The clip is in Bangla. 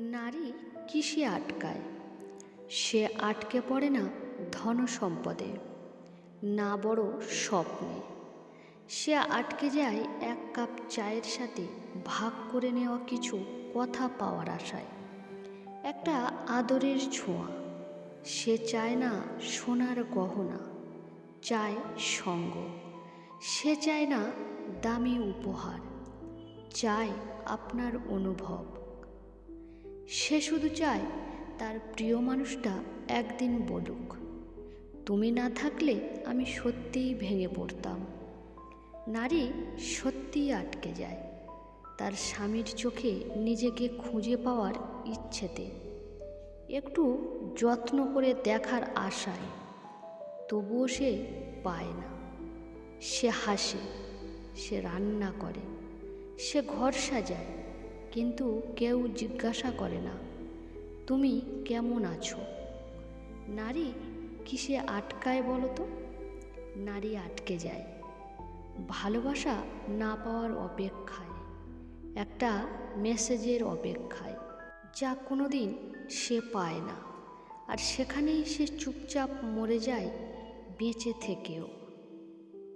নারী কিসে আটকায়? সে আটকে পড়ে না ধন সম্পদে না বড় স্বপ্নে। সে আটকে যায় এক কাপ চায়ের সাথে ভাগ করে নেওয়া কিছু কথা পাওয়ার আশায়। একটা আদরের ছোঁয়া। সে চায় না সোনার গহনা, চায় সঙ্গ। সে চায় না দামি উপহার, চায় আপনার অনুভব। সে শুধু চায় তার প্রিয় মানুষটা একদিন বলুক। তুমি না থাকলে আমি সত্যিই ভেঙে পড়তাম। নারী সত্যিই আটকে যায়। তার স্বামীর চোখে নিজেকে খুঁজে পাওয়ার ইচ্ছেতে। একটু যত্ন করে দেখার আশায়। তবুও সে পায় না। সে হাসে, সে রান্না করে, সে ঘর সাজায়। কিন্তু কেউ জিজ্ঞাসা করে না, তুমি কেমন আছো? নারী কিসে আটকায় বলো তো? নারী আটকে যায়। ভালোবাসা না পাওয়ার অপেক্ষায়, একটা মেসেজের অপেক্ষায়, যা কোনো দিন সে পায় না। আর সেখানেই সে চুপচাপ মরে যায় বেঁচে থেকেও।